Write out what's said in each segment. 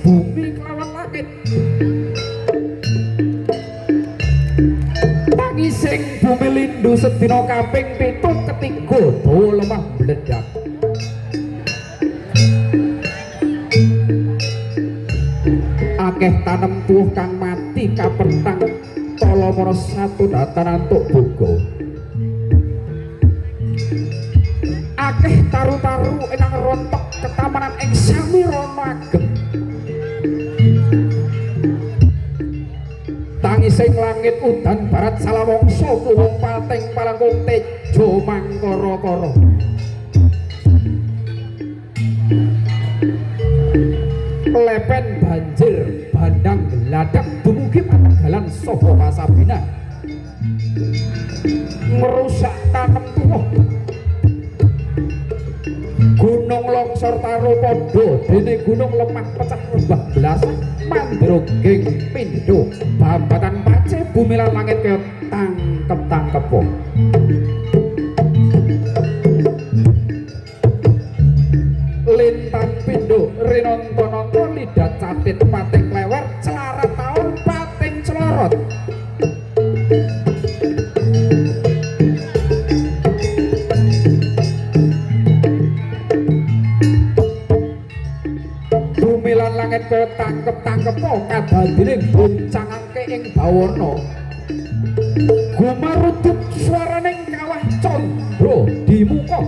bumi kelawan langit. Tangis sing bumi lindu sedina kaping pitu ketiga dawa lemah meledak akeh tanem tuh kang mati kapertang tolo moro satu dataran tuk bugo akeh taru-taru enang rontok ketamanan ing tangis ing langit udan barat salawongso kluwung pateng palangkung tejo mangkara-kara. Lepen banjir bandang geladak dumugi patenggalan soho pasabina merusak tanam tuwuh. Gunung longsor taro podo dene gunung lemah pecah geng pindo. Bambatan pace bumi lan langit ke tangkep tangkep lintang pindo rinonto nonton lidah capit pate po kadadining boncangake ing bawana. Gumarudut swaraning kawah condro di muka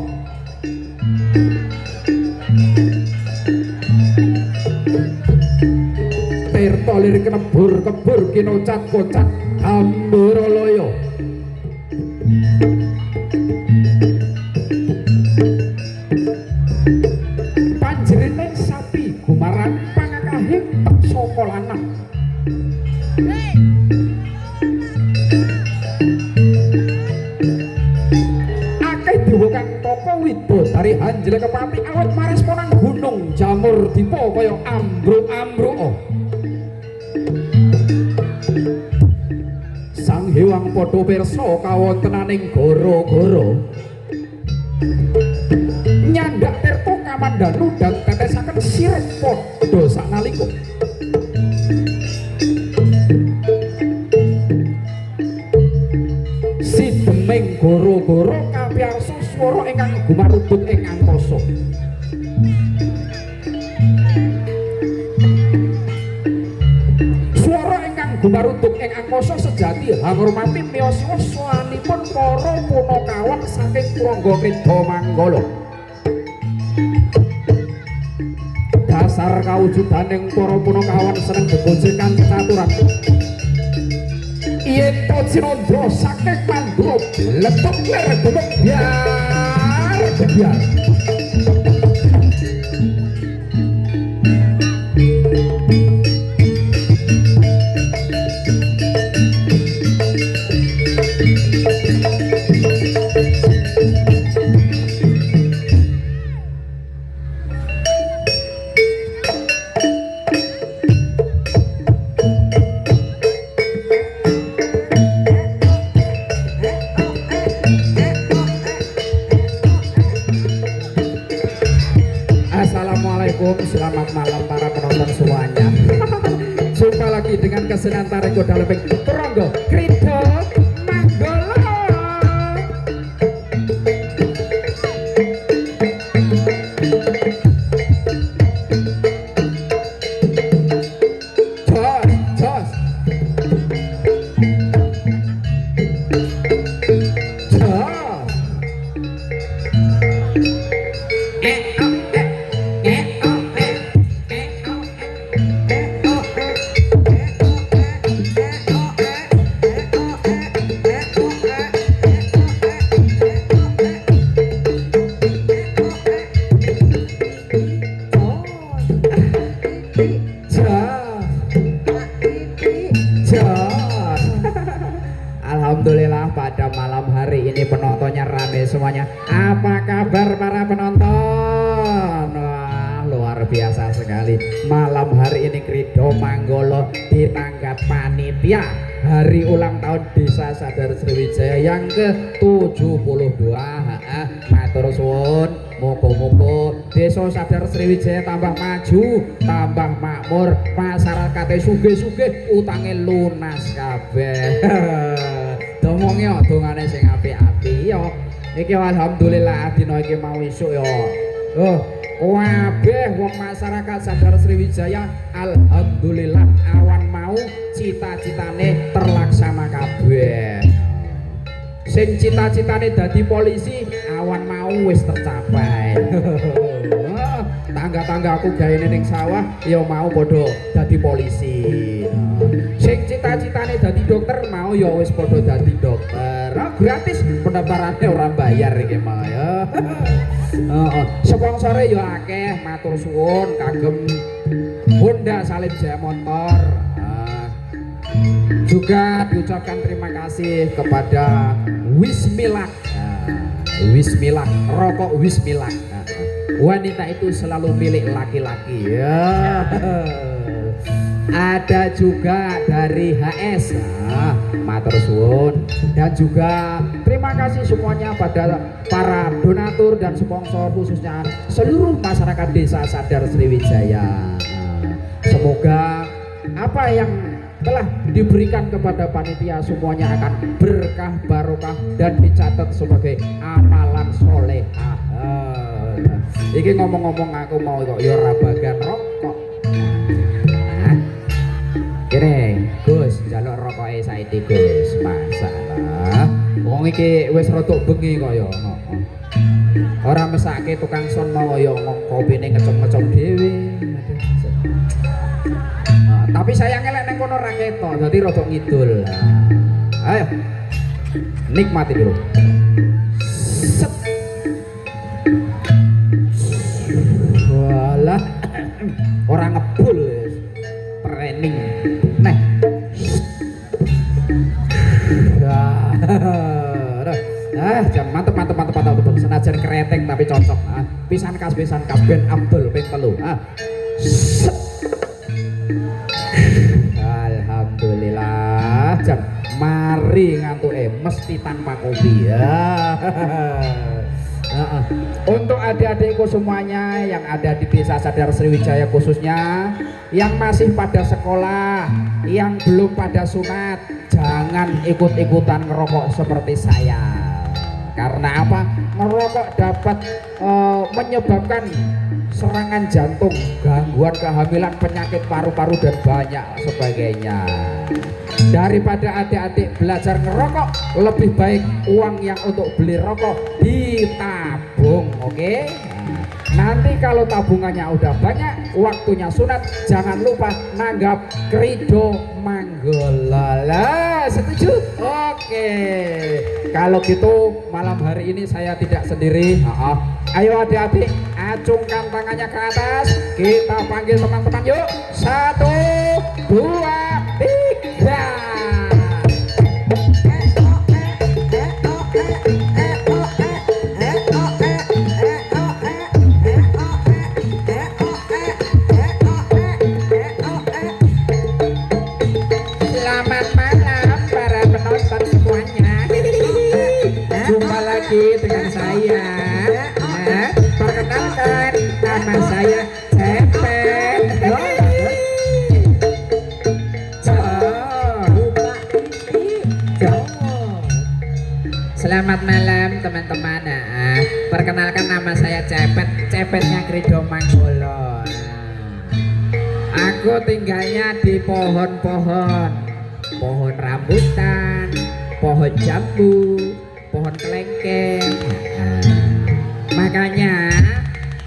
Tirta lirik kebur kinocat kocat. Ambara dipo kaya ambruk-ambruk? Sang Hyang padha pirsa kawontenaning goro-goro. Nyandak tirta kamandanu dan tetesaken sirep padha sanalika Sideming goro-goro kapiyarsa swara ingkang gumarudut ing Gumaruduk ing angkasa sejati hangurmati miyoswa swanipun para punakawan saking Prangga Krida Manggala. Dasar kawujudaning para punakawan seneng begojekan caturan. Yen to Cinandra saking Mandura letuk gunung biar biar. Semuanya. Apa kabar para penonton? Wah, luar biasa sekali. Malam hari ini Krido Manggolo ditangkap panitia hari ulang tahun Desa Sadar Sriwijaya yang ke-72. Heeh, matur suwun. Muga-muga desa Sadar Sriwijaya tambah maju, tambah makmur, masyarakatnya sugih-sugih, utange lunas kabeh. Domonge dongane sing apik-apik ya. Iki alhamdulillah dina iki mau esuk ya. Oh, kabeh wong masyarakat Sadar Sriwijaya alhamdulillah awan mau cita-citane terlaksana kabeh. Sing cita-citane dadi polisi awan mau wis tercapai. Tangga-tangga aku gaene ning sawah ya mau padha dadi polisi. Sing cita-citane dadi dokter mau ya wis padha dadi dokter. Ah, gratis pendaftarannya ora bayar iki mah ya. Heeh. Sponsore ya akeh, matur suwun kagem Honda Salim Jaya Motor. Ah, juga diucapkan terima kasih kepada Wismilak Nah, Wismilak rokok Wismilak Nah, wanita itu selalu milik laki-laki ya ada juga dari HS nah, matur suwun dan juga terima kasih semuanya pada para donatur dan sponsor khususnya seluruh masyarakat desa Sadar Sriwijaya Nah, semoga apa yang telah diberikan kepada panitia semuanya akan berkah barokah dan dicatat sebagai amalan soleh. Iki ngomong-ngomong aku mau kok ya ora bagian rokok. Kene, Gus, njaluk rokoke saiki Gus. Masalah. Wong iki wis rada bengi kok ya. Heeh. Ora mesake tukang son mau ya ngomong kopine ngecom-ngecom dhewe. Nah, tapi sayangnya lek neng kono ra ketok, dadi rada ngidul. Ayo. Nikmati dulu. Set. Walah. Ora ngebul Ah, jam mantep mantep mantep mantep mantep senajan kereteng tapi cocok. Ah, pisan kas pisan kas ben ambel ping telu. Ah. Alhamdulillah jam mari ngantuke mesti tanpa kopi ya. Heeh. Untuk adik-adikku semuanya yang ada di desa Sadar Sriwijaya khususnya yang masih pada sekolah, yang belum pada sunat, jangan ikut-ikutan ngerokok seperti saya. Karena apa? Ngerokok dapat eh, menyebabkan serangan jantung, gangguan kehamilan, penyakit paru-paru dan banyak sebagainya. Daripada adik-adik belajar ngerokok, lebih baik uang yang untuk beli rokok ditabung, oke? Nah, Nanti kalau tabungannya udah banyak, waktunya sunat, jangan lupa nanggap krido Setuju? Oke. Kalau gitu malam hari ini saya tidak sendiri. Ah. Ayo adik-adik, acungkan tangannya ke atas. Kita panggil teman-teman yuk. Satu, dua, nama saya Cepet, Cepetnya Krido Manggolo. Aku tinggalnya di pohon-pohon, pohon rambutan, pohon jambu, pohon kelengkeng. Makanya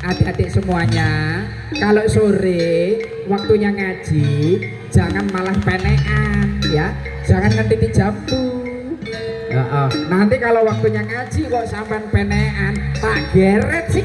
adik-adik semuanya, kalau sore waktunya ngaji, jangan malah penean ya, jangan ngentiti jambu. Nanti kalau waktunya ngaji kok sampean penean, tak geret sih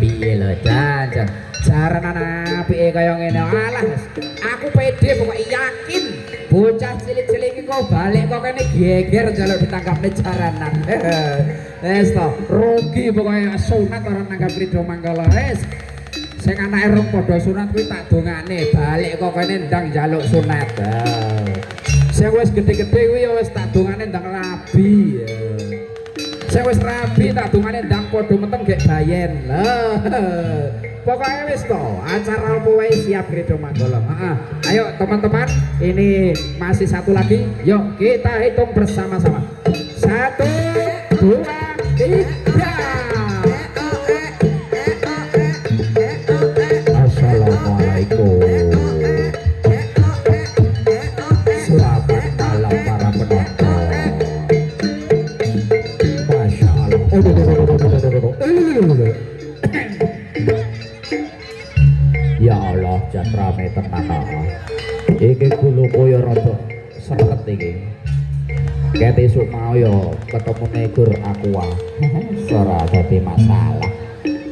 piye lho, Jan. Jan. Jaranane apike kaya ngene. Alah, aku pede pokoke yakin. Bocah cilik-cilik iki kok balik kok kene geger njaluk ditangkapne jaranan. Wes to, rugi pokoke sunat ora nanggap Ridho Manggala. Wes. Sing anake rong padha sunat kuwi tak dongane, balik kok kene ndang njaluk sunat. Sing wis gede-gede kuwi ya wis tak dongane ndang rabi. Ya. Sing wis rabi tak dongane ndang padha meteng gek bayen. Pokoknya wis to, acara apa wae siap Ridho Manggala. Heeh. Ayo teman-teman, ini masih satu lagi. Yuk kita hitung bersama-sama. Satu, dua, tiga. Kulo koyo rada seret iki. Ket esuk mau yo ketemu negur aqua. Ora dadi masalah.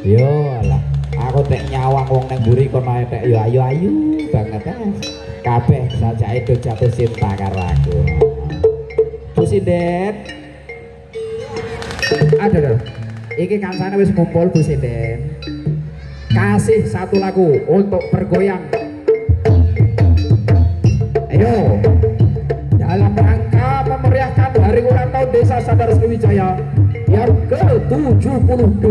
Yo alah, aku tek nyawang wong nang mburi kono tek yo ayu-ayu banget ah. Kabeh sajake do jatuh cinta karo aku. Bu Sinden. Aduh. Iki kancane wis ngumpul Bu Sinden. Kasih satu lagu untuk bergoyang. Ayo. Dalam rangka memeriahkan Hari Ulang Tahun Desa Sadar Sriwijaya yang ke-72.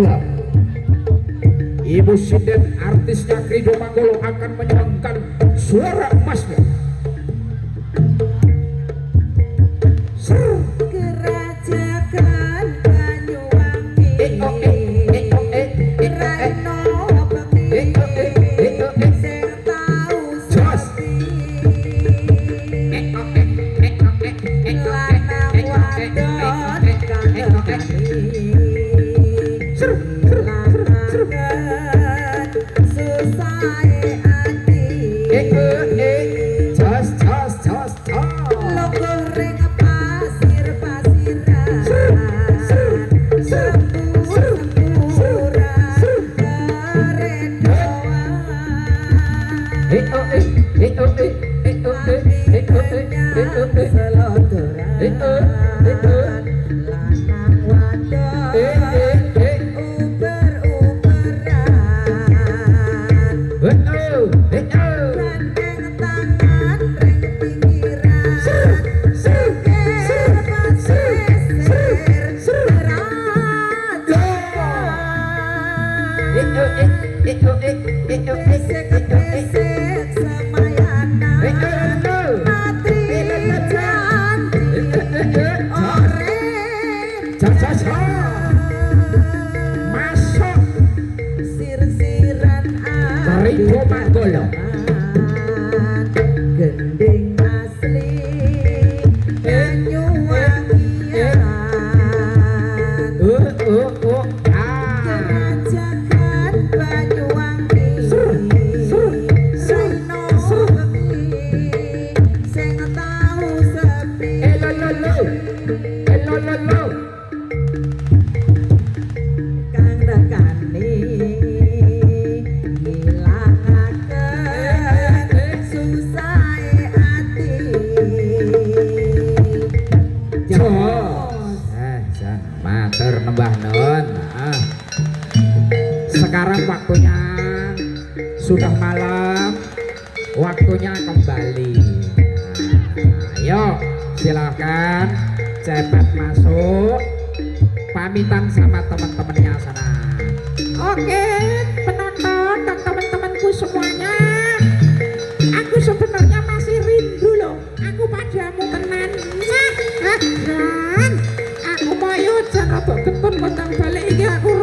Ibu Sinden artisnya Krido Manggolo akan menyumbangkan suara emasnya. living nembah nun. Ah. Sekarang waktunya sudah malam, waktunya kembali. Nah, ayo, silakan cepet masuk, pamitan sama teman-temannya Yeah.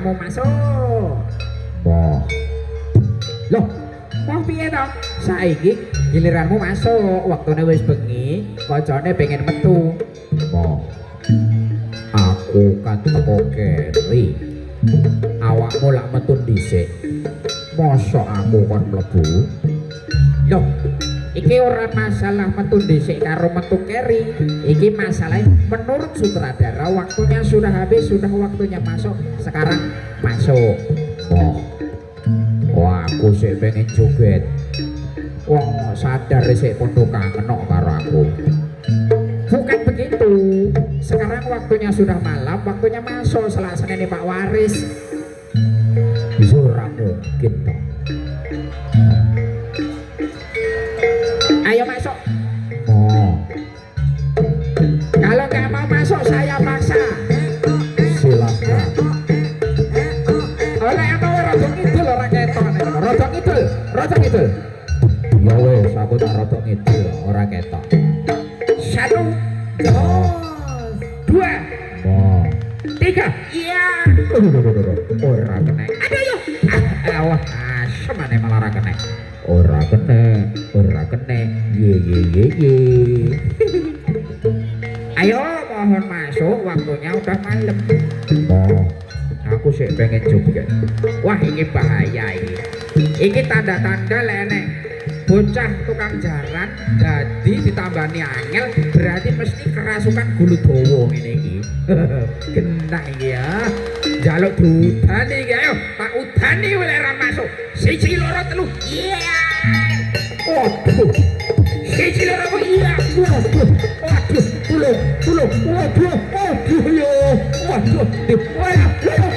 Masuk. Wah. Loh, mau piye to? Saiki giliranmu masuk, waktune wis bengi, kancane pengen metu. Wah. Aku kan teko keri. Awakmu lak metu dhisik. Mosok aku kon mlebu? Loh, iki ora masalah metu dhisik karo metu keri. Iki masalahnya menurut sutradara waktunya sudah habis, sudah waktunya masuk. Sekarang masuk. Wah. Wah, aku sih pengen joget. Wong sadar sik podo kangen karo aku. Bukan begitu. Sekarang waktunya sudah malam, waktunya masuk selasane nih Pak Waris. Bisa mungkin rada ngidul. Ya wes, aku tak rada ngidul ora ketok. Satu, Jos. dua, Oh. tiga. Iya. Ora kena. Aduh yo. Ah, Wah, asem ane malah ora kena. Ora kena, ora kena. Ye ye ye ye. Ayo mohon masuk waktunya udah malam. Oh, aku sih pengen juga. Wah ini bahaya ini. Ini tanda-tanda lenek. Bocah tukang jaran jadi ditambani angel berarti mesti kerasukan gulu dowo ini iki. Kena iki ya. Jaluk diudani iki ayo. Tak udani oleh ra masuk. Siji loro telu. Iya. Siji loro iya. Waduh. Tulung, tulung. Waduh. Waduh yo. Waduh.